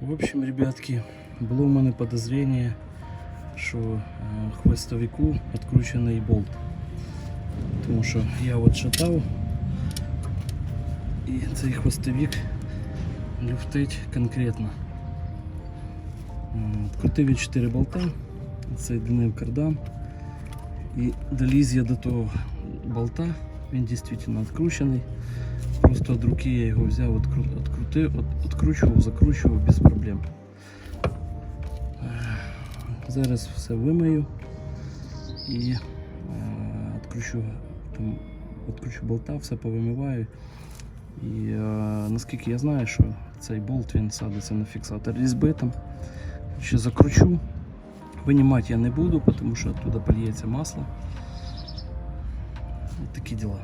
В общем, ребятки, було в мене подозрение, що е, хвостовику відкручений болт. Тому що я от шатав і цей хвостовик люфтить конкретно. М, Крутив я 4 болта, соединив кардан і доліз я до того болта, він дійсно відкручений. Просто від руки я його взяв, откру- открутив, от- откручував, закручував без проблем. Е, Зараз все вимию і е, відкручу, там, відкручу болта, все повимиваю. І е, наскільки я знаю, що цей болт він садиться на фіксатор різьби там. Ще закручу. Винімати я не буду, тому що оттуда польється масло. Такі діла.